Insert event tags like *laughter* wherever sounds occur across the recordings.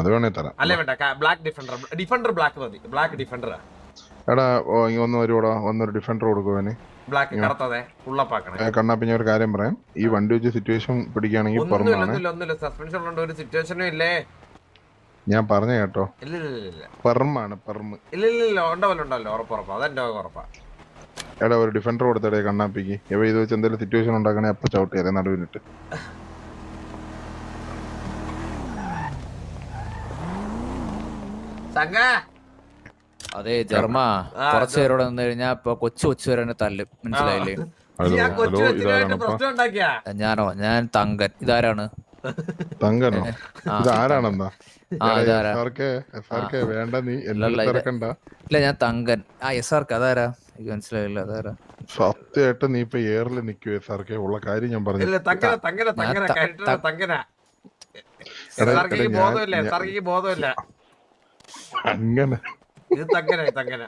അത് വേണേ തരാം. അല്ലേ വേണ്ട ബ്ലാക്ക് ഡിഫൻഡർ ഡിഫൻഡർ ബ്ലാക്ക് മതി. ബ്ലാക്ക് ഡിഫൻഡർ എടാ ഒന്ന് വരുവാടാ. ഒന്നൊരു ഡിഫൻഡർ കൊടുക്കുവാന് ബ്ലാക്ക് കറുത്തതെ ഉള്ളപ്പാക്കണേ. കണ്ണാപ്പി ഞാൻ ഒരു കാര്യം പറയാം. ഈ വണ്ടി വെച്ച് സിറ്റുവേഷൻ പിടിക്കുകയാണെങ്കിൽ ഒന്നുമില്ല പുറമാണ് ഒന്നുമില്ല ഒന്നുമില്ല. സസ്പെൻഷൻ ഉള്ളതുകൊണ്ട് ഒരു സിറ്റുവേഷനും ഇല്ലേ? ഞാൻ പറഞ്ഞ കേട്ടോ. പെർമാണ് പെർമ്. ഇല്ല ഇല്ല ഇല്ല ഉണ്ടാവല്ലോ ഉണ്ടല്ലോ ഉറപ്പ് അതെന്റെ ഉറപ്പാ. എടാ ഒരു ഡിഫൻഡർ കൊടുത്തടേ കണ്ണാപ്പിക്ക്. ഇവ ഇത് വെച്ച് എന്തെങ്കിലും സിറ്റുവേഷൻ ഉണ്ടാക്കണേ അപ്പൊ ചവിട്ടിയാലേ നടുവിനിട്ട് *laughs* സംഘ. അതെ ജർമ്മ. കുറച്ചു പേരോട് നിന്ന് കഴിഞ്ഞാ ഇപ്പൊ കൊച്ചു കൊച്ചു വരെ തല്ലും. മനസ്സിലായില്ലേ? ഈ ആ കൊച്ചു ഹലോ കൊച്ചിനായിട്ട് ഇതാരാണപ്പാ പ്രശ്നം ഉണ്ടാക്കിയാ? ഞാനോ? ഞാൻ തങ്കൻ. ഇതാരാണ്? തങ്കനോ? ആ, ഇത് ആരാണെന്നാ ആ ഇതാരാ? എസ്ആർക്കെ എസ്ആർക്കെ വേണ്ട നീ ഇല്ലല്ല, എല്ലാം ഇത് തിരക്കണ്ട. ഇല്ല ഞാൻ തങ്കൻ. ആ എസ് ആർക്ക് അതാരാ? എനിക്ക് മനസ്സിലായില്ല അതാരാ? സത്യമായിട്ട് നീ ഇപ്പൊ എയറിൽ ആർ എസ്ആർക്കെ ഉള്ള കാര്യം ഞാൻ പറഞ്ഞു. ഇല്ല തങ്കന തങ്കന തങ്കന. ത- കരുട്ടുള്ള ത- തങ്കന. എടാ, സാർക്ക് എടാ, ഞാൻ- ബോധമില്ല ഞാൻ- സാർക്ക് ബോധമില്ല. അങ്ങനെ. ഇത് തങ്കന തങ്കന.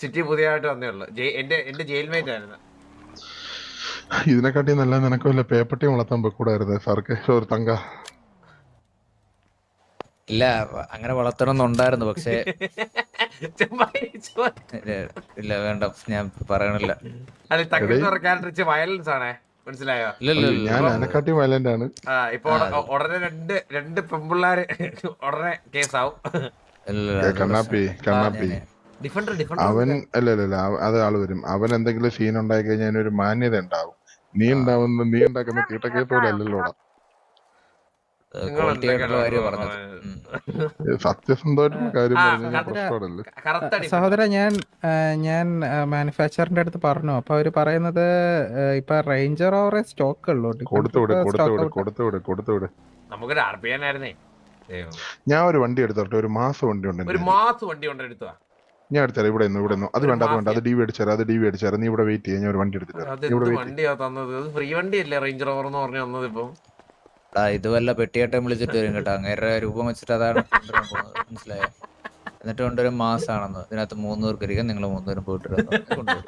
സിറ്റി പുതിയതായിട്ട് വന്നേ ഉള്ളു. എന്റെ എന്റെ ജയിൽ ജയിൽമേറ്റ് ആയിരുന്നു. ഇതിനെക്കാട്ടി നല്ല നിനക്ക് വല്ല പേപ്പട്ടി വളർത്താൻ പോയിക്കൂടായിരുന്നു സാർക്ക്? ഒരു തങ്ക. ഇല്ല അങ്ങനെ വളർത്തണമെന്നുണ്ടായിരുന്നു പക്ഷേ ഇല്ല, വേണ്ട ഞാൻ പറയണില്ല. വയലൻസ് ആണേ. മനസ്സിലായോ? ഞാൻ അനക്കാട്ടി വയലന്റ് ആണ്. ആ ഇപ്പൊ ഉടനെ രണ്ട് രണ്ട് പെമ്പിള്ളാര് ഉടനെ കേസാവും കണ്ണാപ്പി കണ്ണാപ്പി. ഡിഫൻഡർ അവൻ ഡിഫൻഡർ അല്ല അല്ല അല്ല അത് ആൾ വരും അവൻ എന്തെങ്കിലും സീൻ ഉണ്ടായി കഴിഞ്ഞാൽ അതിനൊരു മാന്യത ഉണ്ടാവും. നീ ഉണ്ടാവുന്ന നീ ഉണ്ടാക്കുന്ന തീട്ടക്കേസ് പോലെ കറുത്ത സഹോദര ഞാൻ ഞാൻ മാനുഫാക്ചറിന്റെ അടുത്ത് പറഞ്ഞു. അപ്പൊ അവർ പറയുന്നത് ഇപ്പൊ റേഞ്ചർ ഓവറെ സ്റ്റോക്ക് ഉള്ളൂ. കൊടുത്തു കൊടുത്തു. കൊടുത്തു കൊടുത്തു നമുക്കൊരു ആർ പി ആയിരുന്നേ. ഞാൻ ഒരു വണ്ടി എടുത്തോട്ടെ ഒരു മാസം വണ്ടി ഉണ്ട് ഒരു മാസം വണ്ടി എടുത്തുവാ ഞാൻ എടുത്തരാം ഇവിടെ നിന്ന് ഇവിടെ നിന്ന്. അത് വേണ്ട അത് വേണ്ട അത് ഡി വി അടിച്ചാൽ അത് ഡി വി അടിച്ചാൽ നീ ഇവിടെ വെയിറ്റ് ചെയ്യാൻ ഞാൻ ഒരു വണ്ടി എടുത്തിട്ട് വണ്ടിയാ തന്നത്? ഇത് ഫ്രീ വണ്ടിയല്ലേ റേഞ്ചർ ഓവർ എന്ന് പറഞ്ഞു തന്നത് ഇപ്പം? ഇത് വല്ല പെട്ടിയാട്ടം വിളിച്ചിട്ട് വരും കേട്ടോ. അങ്ങേരുടെ രൂപം വെച്ചിട്ട് അതാണ് മനസ്സിലായോ? എന്നിട്ട് കൊണ്ടൊരു മാസാണെന്ന്. ഇതിനകത്ത് മൂന്നൂർക്ക് ഇരിക്കും നിങ്ങൾ മൂന്നൂരും പോയിട്ട് കൊണ്ടുവരും.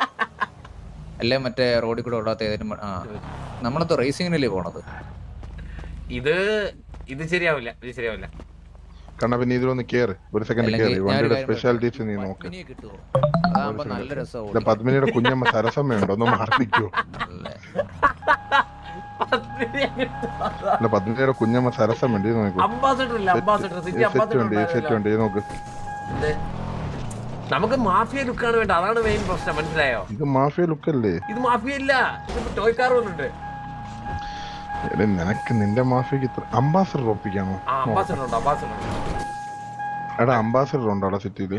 അല്ലേ മറ്റേ റോഡിൽ കൂടെ ഓടാത്ത ഏതെങ്കിലും ആ. നമ്മളെന്തോ റേസിങ്ങിനല്ലേ പോണത്? ഇത് ഇത് ശരിയാവില്ല ഇത് ശരിയാവില്ല. കണ്ണ പിന്നെ ഇതിലൊന്ന് കേറ്. ഒരു സെക്കൻഡ് കേറി. വണ്ടിയുടെ സ്പെഷ്യാലിറ്റീസ് നീ നോക്ക്. ഇല്ല പത്മിനിയുടെ കുഞ്ഞമ്മ സരസമ്മയുണ്ടോ? ഒന്ന് മാറി നിൽക്കുവോ പത്മിനിയുടെ കുഞ്ഞമ്മ സരസമ്മ ഉണ്ട് ഇത് നോക്കൂ. സിറ്റി ഉണ്ട് സെറ്റ് ഉണ്ട് ഇത് നോക്ക്. നമുക്ക് മാഫിയ ലുക്കാണ് വേണ്ട അതാണ് മെയിൻ പ്രശ്നം. മനസ്സിലായോ? ഇത് മാഫിയ ലുക്ക് അല്ലേ ഇത് മാഫിയ ഇല്ല. ഇത് ടോയ് കാർ വന്നിട്ടുണ്ട്. നിനക്ക് നിന്റെ മാഫിക്ക് ഇത്ര അംബാസഡർ ഒപ്പിക്കാണോ അംബാസഡർ ഉണ്ട് അംബാസഡർ എടാ അംബാസഡർ ഉണ്ടോ അവിടെ സിറ്റിയിൽ.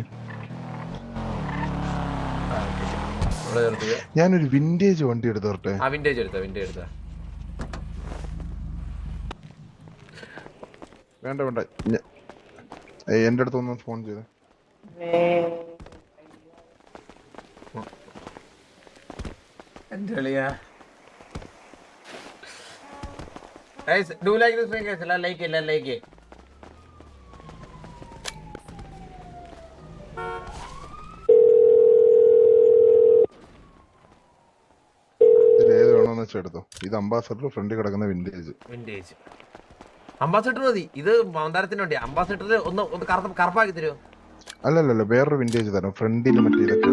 ഞാനൊരു വിന്റേജ് വണ്ടി എടുത്തോട്ടെ ആ വിന്റേജ് എടുത്ത വിന്റേജ് എടുത്ത. വേണ്ട വേണ്ട. എന്റെ അടുത്ത് അടുത്തൊന്ന് ഫോൺ ചെയ്ത്. എന്റെ കളിയാ Guys, do like this thing, guys. like എല്ലാം like it. എടുത്തോ? ഇത് അംബാസഡർ ഫ്രണ്ടിൽ കിടക്കുന്ന വിന്റേജ് വിന്റേജ് അംബാസഡർ മതി. ഇത് മന്ദാരത്തിന് വേണ്ടി അംബാസഡർ ഒന്ന് ഒന്ന് കറുപ്പാക്കി തരുമോ അല്ലല്ലല്ല വേറൊരു വിന്റേജ് തരാം. ഫ്രണ്ടിൽ മറ്റേ ഇതൊക്കെ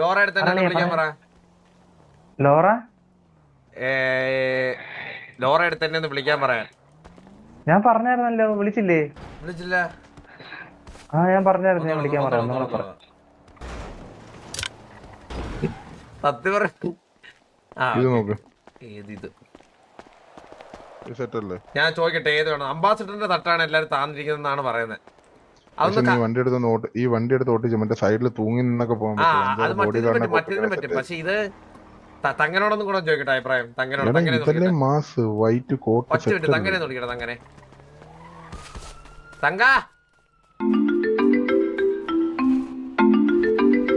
ലോറ എടുത്ത് എന്നെ വിളിക്കാൻ പറ. ലോറ? ലോറ എടുത്ത് എന്നെ ഒന്ന് വിളിക്കാൻ പറയാൻ. ഞാൻ പറഞ്ഞായിരുന്നല്ലോ വിളിച്ചില്ലേ? വിളിച്ചില്ല. ആ ഞാൻ പറഞ്ഞായിരുന്നു ഞാൻ വിളിക്കാൻ പറയാം ഒന്നുകൂടെ പറ സത്യം പറ. ആ ഇത് നോക്ക്. ഏത് ഇത്? ഇത് സെറ്റ് അല്ലേ? ഞാൻ ചോദിക്കട്ടെ ഏത് വേണം? അംബാസിഡറിന്റെ തട്ടാണ് എല്ലാരും താന്നിരിക്കുന്നതെന്നാണ് പറയുന്നത്. ക- വണ്ടി എടുത്ത് ഈ വണ്ടി എടുത്ത് ഓട്ടിച്ച് മറ്റേ സൈഡിൽ തൂങ്ങി നിന്നൊക്കെ പോകാൻ ആ പറ്റും മറ്റേതിനും പറ്റും. പക്ഷെ ഇത് തങ്ങനോടൊന്നും കൂടെ ചോദിക്കട്ടെ അഭിപ്രായം. തങ്ങനോട് തങ്ങനെ മാസ് വൈറ്റ് കോട്ട് ഒറ്റ വിട്ട് തങ്ങനെ നോക്കിക്കട്ടെ തങ്ങനെ തങ്ക!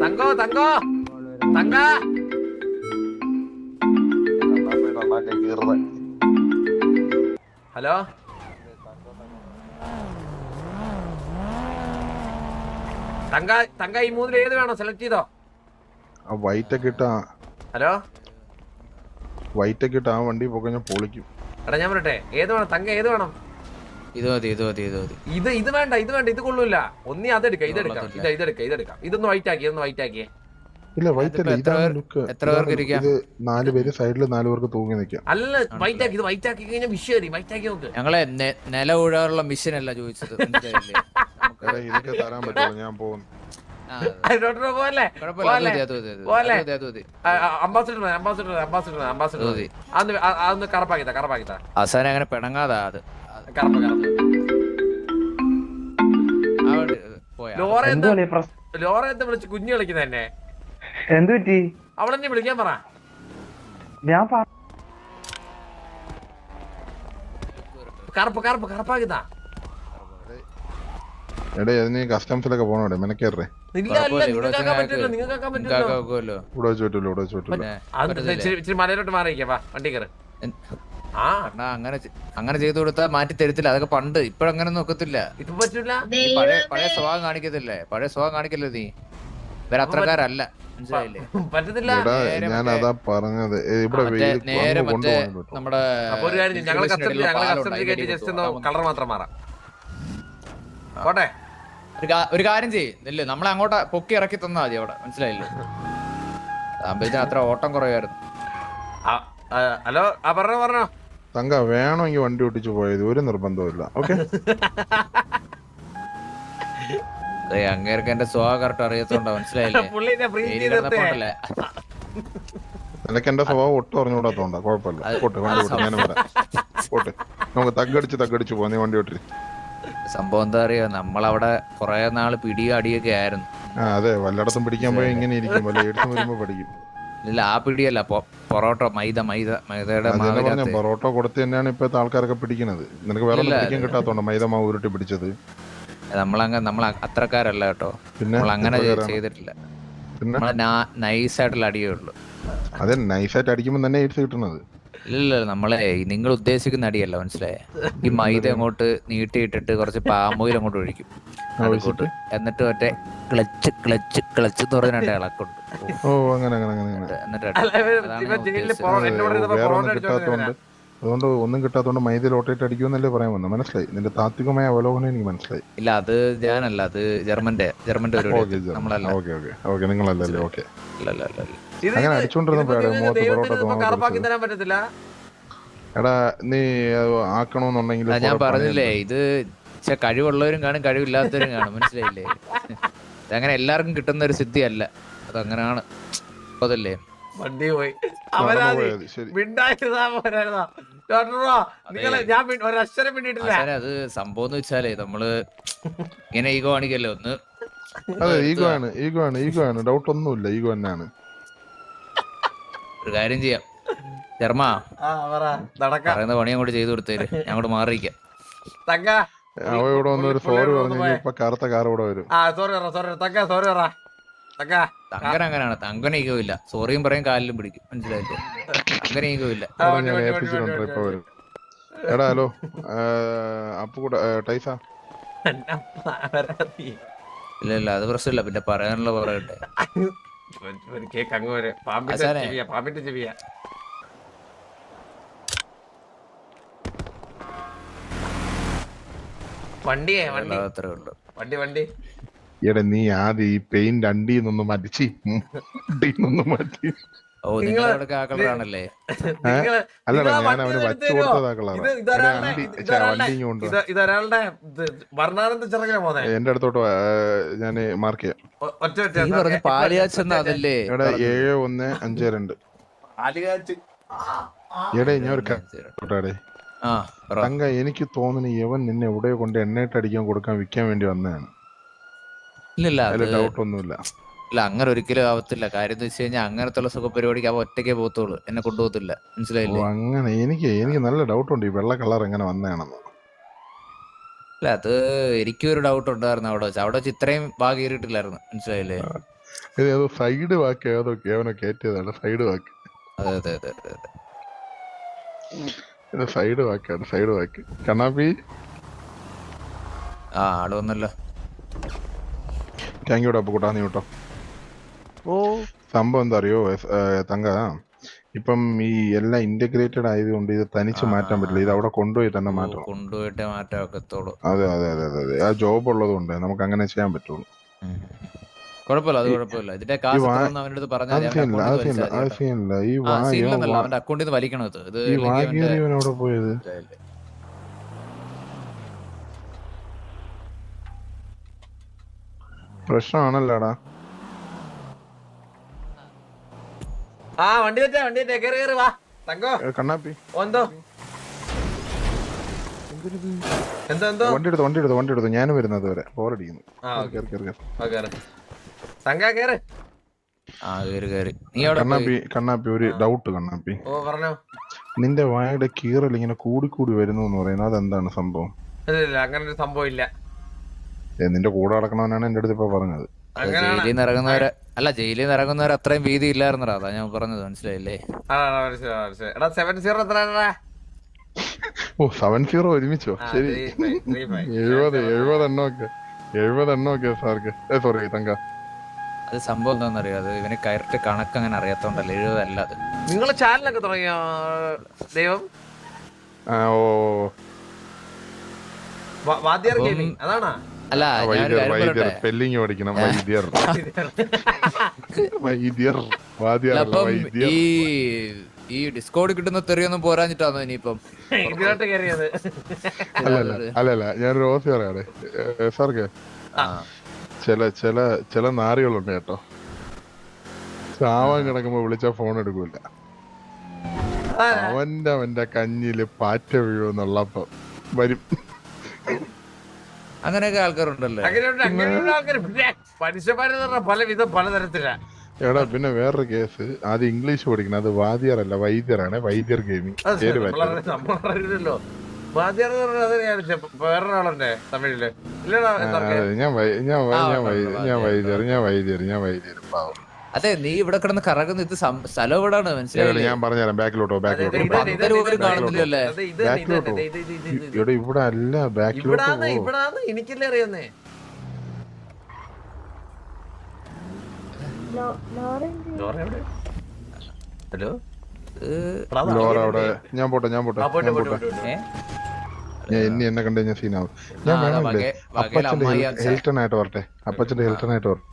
തങ്കോ തങ്കോ! തങ്ക! ഹലോ? തങ്ക തങ്ക ഈ മൂന്നിൽ ഏത് വേണോ സെലക്ട് ചെയ്തോ? ആ വൈറ്റ് ഒക്കെ ഇട്ട് ഹലോ? വൈറ്റ് ഒക്കെ ഇട്ട് ആ വണ്ടി ഞാൻ പൊളിക്കും. എടാ ഞാൻ പറട്ടെ ഏത് വേണം? തങ്ക ഏത് വേണം? ഇത് മതി ഇത് മതി ഇത് മതി. ഇത് ഇത് വേണ്ട ഇത് വേണ്ട ഇത് കൊള്ളൂല ഒന്നി അതെടുക്കാം ഇതെടുക്കാം ഇതാ ഇത് ഇതെടുക്കാം ഇതെടുക്കാം. ഇതൊന്ന് വൈറ്റ് ആക്കി ഇതൊന്ന് വൈറ്റ് ആക്കിയേ ഇല്ല വൈറ്റ് അല്ല ഇതാണ് ലുക്ക് എത്ര പേർക്ക് ഇരിക്കാം? ഇത് നാല് പേര് സൈഡിൽ നാല് പേർക്ക് തൂങ്ങി നിൽക്കാം. അല്ല വൈറ്റ് ആക്കി ഇത് വൈറ്റ് ആക്കി കഴിഞ്ഞാൽ വിഷയം വൈറ്റ് ആക്കി നോക്ക്. ഞങ്ങളെ നില ഊഴാറുള്ള മിഷൻ അല്ല ചോദിച്ചത്. ഇതൊക്കെ തരാൻ പറ്റുള്ളൂ ഞാൻ പോകുന്നു ആ, ഡോക്ടർ പോലെ. പോലെ. അംബാസിഡർ അംബാസിഡർ അംബാസിഡർ അംബാസിഡർ മതി. അതൊന്ന് കറപ്പാക്കിത്താ കറപ്പാക്കിത്താ. അവസാനം അങ്ങനെ പിണങ്ങാതാ അത്. കറപ്പ് കറപ്പ്. ആ പോയാ. ലോറ എന്ത് കളി എന്ന് വിളിച്ച് കുഞ്ഞു കളിക്കുന്ന തന്നെ എന്ത് പറ്റി? അവളെന്നെ വിളിക്കാൻ പറ. ഞാൻ കറുപ്പ് കറുപ്പ് കറപ്പാക്കിത്താ. എടേ അതിന് കസ്റ്റംസിലൊക്കെ പോകണോടെ മെനക്കേറേ ഇവിടെ വെച്ച് ഇവിടെ വെച്ച്? ഇച്ചിരി ഇച്ചിരി മലയിലോട്ട് മാറിയിരിക്കാം വാ വണ്ടി കയറ്. ആ. അണ്ണാ അങ്ങനെ അങ്ങനെ ചെയ്തു കൊടുത്താൽ മാറ്റി തരത്തില്ല അതൊക്കെ പണ്ട് ഇപ്പഴങ്ങനെ നോക്കത്തില്ല. ഇപ്പൊ പറ്റൂല? പഴയ പഴയ സ്വഭാവം കാണിക്കത്തില്ലേ? പഴയ സ്വഭാവം കാണിക്കല്ലേ നീ? ഇവർ അത്രക്കാരല്ല ഞാൻ അതാ പറഞ്ഞത് ഏ, ഇവിടെ നേരെ മറ്റേ നമ്മുടെ ഞങ്ങൾ ജസ്റ്റ് ഒന്ന് കളർ മാത്രം മാറാം. പോട്ടെ. ഒരു ഒരു കാര്യം ചെയ്യ്. നമ്മളെ അങ്ങോട്ട് പൊക്കി ഇറക്കി തന്നാ മതി അവിടെ. മനസ്സിലായില്ലേ? അമ്പലത്തിന് അത്ര ഓട്ടം കുറയായിരുന്നു ഹലോ ആ പറഞ്ഞോ പറഞ്ഞോ. തങ്ക വേണമെങ്കിൽ വണ്ടി ഓട്ടിച്ചു പോയത് ഒരു നിർബന്ധമില്ല ഓക്കെ? *laughs* അങ്ങേർക്ക് എന്റെ സ്വഭാവം കറക്റ്റ് അറിയത്തോണ്ടോ മനസ്സിലായില്ലേ? *laughs* നിനക്ക് എന്റെ സ്വഭാവം ഒട്ടും അറിഞ്ഞുകൂടാത്തോണ്ടാ കുഴപ്പമില്ല. പോട്ടെ വണ്ടി ഓട്ടെ നമുക്ക് തగ్గടിച്ച് തగ్గടിച്ച് പോവാ. നീ വണ്ടി ഓട്ടിരി സംഭവം എന്താ അറിയോ? നമ്മളവിടെ കുറെ നാൾ പിടിയും അടിയൊക്കെ ആയിരുന്നു. അതെ. വല്ലയിടത്തും പിടിക്കാൻ പോയി ഇങ്ങനെ ഇരിക്കും. വരുമ്പോ പഠിക്കും ഇല്ല ആ പിടിയല്ല. പൊറോട്ട മൈദ മൈദ മൈദയുടെ പൊറോട്ട കൊടുത്ത് തന്നെയാണ് ഇപ്പൊ ആൾക്കാരൊക്കെ പിടിക്കുന്നത് നിനക്ക് വേറെ പിടിക്കാൻ കിട്ടാത്തോണ്ട്? മൈദ മാവ് ഉരുട്ടി പിടിച്ചത്? നമ്മളങ്ങ നമ്മൾ അത്രക്കാരല്ല കേട്ടോ. പിന്നെ നമ്മൾ അങ്ങനെ ചെയ്തിട്ടില്ല. പിന്നെ? നമ്മളെ നൈസായിട്ടുള്ള അടിയേ ഉള്ളൂ. അതെ നൈസായിട്ട് അടിക്കുമ്പോ തന്നെ എയ്ഡ്സ് കിട്ടുന്നത് ഇല്ല നമ്മളെ നിങ്ങൾ ഉദ്ദേശിക്കുന്ന അടിയല്ല മനസ്സിലായേ? ഈ മൈദ അങ്ങോട്ട് നീട്ടിയിട്ടിട്ട് കുറച്ച് പാമോയിൽ അങ്ങോട്ട് ഒഴിക്കും? എന്നിട്ട് മറ്റേ ക്ലച്ച് ക്ലച്ച് ക്ലച്ച് എന്ന് പറഞ്ഞ രണ്ട് ഇളക്കുണ്ട്. ഓ അങ്ങനെ അങ്ങനെ അങ്ങനെ എന്നിട്ട് അതാണ് ഉദ്ദേശിച്ചത്. വേറെ ഒന്നും അതുകൊണ്ട് ഒന്നും കിട്ടാത്തതുകൊണ്ട് മൈദ ലോട്ടറി അടിക്കുമെന്നല്ലേ പറയാൻ വന്നു മനസ്സിലായി? നിന്റെ താത്വികമായ അവലോകനം എനിക്ക് മനസ്സിലായി. ഇല്ല അത് ഞാനല്ല അത് ജർമ്മന്റെ ജർമ്മന്റെ ഒരു ഓക്കെ നമ്മളല്ല. ഓക്കെ ഓക്കെ ഓക്കെ നിങ്ങളല്ലല്ലേ? ഓക്കെ ഇല്ല ഇല്ല ഇല്ല ഇല്ല. ഇത് അങ്ങനെ അടിച്ചോണ്ടിരുന്ന എടാ നീ അത് ആക്കണമെന്നുണ്ടെങ്കിൽ ഞാൻ പറഞ്ഞില്ലേ ഇത് കഴിവുള്ളവരും കാണും കഴിവില്ലാത്തവരും കാണും. മനസ്സിലായില്ലേ? *laughs* അങ്ങനെ എല്ലാവർക്കും കിട്ടുന്ന ഒരു സിദ്ധിയല്ല. അതങ്ങനെയാണ് അതല്ലേ വണ്ടി പോയി. അവരാതി മിണ്ടായിരുന്നാ പോരായിരുന്നാ. ഡോക്ടറോ നിങ്ങൾ ഞാൻ മി- ഒരക്ഷരം മിണ്ടിയിട്ടില്ല. ആശാനെ അത് സംഭവം എന്ന് വെച്ചാലേ നമ്മൾ ഇങ്ങനെ ഈഗോ കാണിക്കല്ലോ? ഒന്ന് അതെ ഈഗോ ആണ് ഈഗോ ആണ് ഈഗോ ആണ്. ഡൗട്ട് ഒന്നുമില്ല ഈഗോ തന്നെയാണ്. ഒരു കാര്യം ചെയ്യാം. ശർമ്മ പറയുന്ന പണി അങ്ങോട്ട് ചെയ്തു കൊടുത്തേര്. ഞാൻ അങ്ങോട്ട് മാറിയിരിക്കാം. തങ്ക. അവ ഇവിടെ വന്ന് ഒരു പുള്ളി- സോറി പറഞ്ഞു. ഇപ്പൊ കറുത്ത കാർ ഇവിടെ വരും. ആ സോറി സോറി തങ്ക സോറി പറ. തങ്കൻ അങ്ങനെയാണ് തങ്കൻ ഈഗോ ഇല്ല. സോറിയും പറയും കാലിലും പിടിക്കും. മനസ്സിലായില്ലേ? തങ്കൻ ഈഗോ ഇല്ല. ഇപ്പൊ വരും എടാ ഹലോ. അപ്പു കൂടെ ടൈസ? ഇല്ല ഇല്ല അത് പ്രശ്നമില്ല. പിന്നെ പറയാനുള്ള പറയട്ടെ പാമ്പിന്റെ. ചെവിയാ വണ്ടിയേ വണ്ടി. വണ്ടി വണ്ടി. എടാ നീ ആദ്യം ഈ പെയിന്റ് അണ്ടിന്നൊന്ന് നിന്നും അണ്ടിന്നൊന്ന് മാറ്റി ഓ നിങ്ങളുടെ ആ കളറാണല്ലേ? നിങ്ങൾ അല്ലടാ നിങ്ങളാ ഞാൻ വണ്ടി അവന് ഒന്ന് വച്ച് എടുത്ത് കൊടുത്തതാ തരുവോ? കളറാ ഇതൊരാളുടെ അണ്ടി ഛെ, ഇതൊരാളുടെ വണ്ടി ഇങ്ങ് ഇത് ഇതൊരാളുടെ ഇത് വർണാനന്ദ ചിറകിലെ പോന്നെ. എന്റെ അടുത്തോട്ട് ഞാൻ മാർക്ക് ചെയ്യാം. ഒ- ഒറ്റ ഒറ്റ നീ പറഞ്ഞ പാലിയാച്ചെന്ന അതല്ലേ? എടാ ഏഴ് ഒന്ന് അഞ്ച് രണ്ട്. എടേ ഞാൻ ഒരു ആ പറ. തങ്ക എനിക്ക് തോന്നുന്നു യവൻ നിന്നെ എവിടെ കൊണ്ട് എണ്ണയിട്ട് അടിക്കാൻ കൊടുക്കാൻ വിൽക്കാൻ വേണ്ടി വന്നതാണ്. ഇല്ലില്ല ഇല്ല അങ്ങനെ ഒരിക്കലും ആവത്തില്ല. കാര്യം എന്ന് വെച്ച് കഴിഞ്ഞാൽ അങ്ങനത്തെ സുഖ പരിപാടിക്ക് അവ ഒറ്റയ്ക്കേ പോകത്തുള്ളൂ. എന്നെ കൊണ്ടുപോകത്തില്ല. മനസ്സിലായില്ല? അങ്ങനെ. എനിക്ക് എനിക്ക് നല്ല ഡൗട്ട് ഉണ്ട് ഈ വെള്ള കളർ എങ്ങനെ വന്നതാണെന്ന്. അല്ല അത് എനിക്കും ഒരു ഡൗട്ട് ഉണ്ടായിരുന്നു അവിടെ വെച്ച്. അവിടെ വെച്ച് ഇത്രയും ഭാഗം കയറിയിട്ടില്ലായിരുന്നു. മനസ്സിലായില്ലേ? ഇത് ഏതോ സൈഡ് വാക്ക് ഏതോ കേവനോ കയറ്റിയതാണ് സൈഡ് വാക്ക്. അതെ അതെ അതെ അതെ അതെ. ഇത് സൈഡ് വാക്കാണ് സൈഡ് വാക്ക്. കണ്ണാപ്പി? ആ ആൾ വന്നല്ലോ. താങ്ക് യു ഡബ്ബു കൂട്ടാ നീ കേട്ടോ. ഓ. സംഭവം എന്താ അറിയോ തങ്ക ഇപ്പം ഈ എല്ലാം ഇന്റഗ്രേറ്റഡ് ആയതുകൊണ്ട് ഇത് തനിച്ച് മാറ്റാൻ പറ്റില്ല. ഇത് അവിടെ കൊണ്ടുപോയി തന്നെ മാറ്റണം. കൊണ്ടുപോയിട്ടേ മാറ്റാൻ ഒക്കത്തോളൂ അതെ അതെ അതെ അതെ അതെ. ആ ജോബ് ഉള്ളത് കൊണ്ട് നമുക്ക് അങ്ങനെ ചെയ്യാൻ പറ്റുള്ളൂ. ഉം. കുഴപ്പമില്ല അത് കുഴപ്പമില്ല. ഇതിന്റെ കാശ് വാ- എത്രയാണെന്ന് അവന്റെ അടുത്ത് പറഞ്ഞാൽ അത് സീനില്ല അത് സീനില്ല ഈ വാ സീനില്ലെന്നല്ല അവന്റെ അക്കൗണ്ടിൽ നിന്ന് വലിക്കണം ഇത് ഇത് ഈ ഇല്ലെങ്കിൽ അവന്റെ വാഗേറിയവനോട് പോയത് പ്രശ്നമാണല്ലോടാ. ആ വണ്ടി വെച്ചാ വണ്ടി വെച്ചാ. കേറി കേറി വാ. തങ്കോ. കണ്ണാപ്പി. എന്തോ? എന്തോ എന്തോ? വണ്ടി എടുത്തു വണ്ടി എടുത്തു വണ്ടി എടുത്തു ഞാനും വരുന്നത് വരെ ബോറടിക്കുന്നു ആ കേറി കേറി കേറി ആ, കേറ്. തങ്ക കേറ്. ആ കേറി കേറി. നീ അവിടെ കണ്ണാപ്പി കണ്ണാപ്പി ഒരു ഡൗട്ട് കണ്ണാപ്പി. ഓ പറഞ്ഞോ. നിന്റെ വായുടെ കീറൽ ഇങ്ങനെ കൂടി കൂടി വരുന്നു എന്ന് പറയുന്നത് അതെന്താണ് സംഭവം? അങ്ങനെ ഒരു സംഭവം ഇല്ല. നിന്റെ കൂടെ നടക്കണവനാണ് എന്റെ അടുത്ത് ഇപ്പൊ പറഞ്ഞത്. ജയിലിൽ നിന്ന് ഇറങ്ങുന്നവരെ അല്ല ജയിലിൽ നിന്ന് ഇറങ്ങുന്നവരെ അത്രയും വീതി ഇല്ലായിരുന്നടാ. അതാ ഞാൻ പറഞ്ഞത്. മനസ്സിലായില്ലേ? ഓ സെവൻ സീറോ ഒരുമിച്ചോ? ശരി. *laughs* എഴുപത് എഴുപത് എണ്ണമൊക്കെ. എഴുപത് എണ്ണമൊക്കെ സാർക്ക് ഏ സോറി തങ്ക. അത് സംഭവം എന്താണെന്നറിയോ? അത് ഇവന് കയറിട്ട് കണക്ക് അങ്ങനെ അറിയാത്തോണ്ടല്ല. എഴുപതല്ല അത്. നിങ്ങൾ ചാനലൊക്കെ തുടങ്ങിയോ ദൈവം? ഓ വാദ്യാർ ഗെയിമിംഗ് അതാണാ? അല്ല വൈദ്യർ വൈദ്യർ സ്പെല്ലിംഗ് പഠിക്കണം വൈദ്യർ. വൈദ്യർ. അല്ല, വാദ്യർ വൈദ്യർ. ഈ ഈ ഡിസ്കോഡ് കിട്ടുന്ന തെറിയൊന്നും പോരാഞ്ഞിട്ടാണോ ഇനിയിപ്പം? അല്ലല്ല അല്ലല്ല ഞാനൊരു ഓസി പറയാടെ സാർക്ക്. ചില ചില ചില നാറികളുണ്ട് കേട്ടോ. ചാവാൻ കിടക്കുമ്പോ വിളിച്ചാ ഫോൺ എടുക്കൂല. അവന്റെ അവന്റെ കഞ്ഞിൽ പാറ്റ വീഴുന്നുള്ളപ്പം വരും. അങ്ങനെയൊക്കെ ആൾക്കാരുണ്ടല്ലേ? അങ്ങനെയുണ്ട് അങ്ങനെയുള്ള ആൾക്കാർ പിന്നെ മനുഷ്യന്മാരെന്ന് പറഞ്ഞാൽ പല വിധം എടാ പിന്നെ വേറൊരു കേസ്. അത് ഇംഗ്ലീഷ് പഠിക്കണം. അത് വാദ്യറല്ല വൈദ്യറാണ് വൈദ്യർ ഗെയിമിംഗ് അത് പേര് നമ്മളറിയ- പറ്റും നമ്മളറിയില്ലല്ലോ വാദ്യാർ എന്ന് പറഞ്ഞാൽ അത് ഞാൻ ചെ- വേറൊരാളുണ്ടേ തമിഴിൽ. ഇല്ലടാ? ഞാൻ വൈ- ഞാൻ വൈ- ആ, ഞാൻ ഉണ്ട്, വൈ- ഉണ്ട്, ഞാൻ വാദ്യർ. വൈദ്യർ ഞാൻ വൈദ്യർ ഞാൻ വൈദ്യർ. പാവം. അതെ നീ ഇവിടെ കിടന്ന് കറങ്ങുന്ന ഇത് സ്ഥലം ഇവിടെ എടാ, മനസ്സിലായില്ലേ ഞാൻ പറഞ്ഞുതരാം ബാക്കിലോട്ടോ ബാക്കിലോട്ടോ കാണുന്നില്ലല്ലേ? ബാക്കിലോട്ടോ. ഇവിടെ ഇവിടെ അല്ല ബാക്കിലോട്ടോ എനിക്കല്ലേ അറിയുന്നേ? ഹലോ ലോറ? അവിടെ ഞാൻ പോട്ടെ ഞാൻ പോട്ടെ ഞാൻ പോട്ടെ, എന്നെ കണ്ടു കഴിഞ്ഞാൽ സീനാവും ഞാൻ അപ്പച്ചന്റെ ഹെൽട്ടൺ ആയിട്ട് വരട്ടെ അപ്പച്ചന്റെ ഹെൽട്ടൺ ആയിട്ട് വരട്ടെ.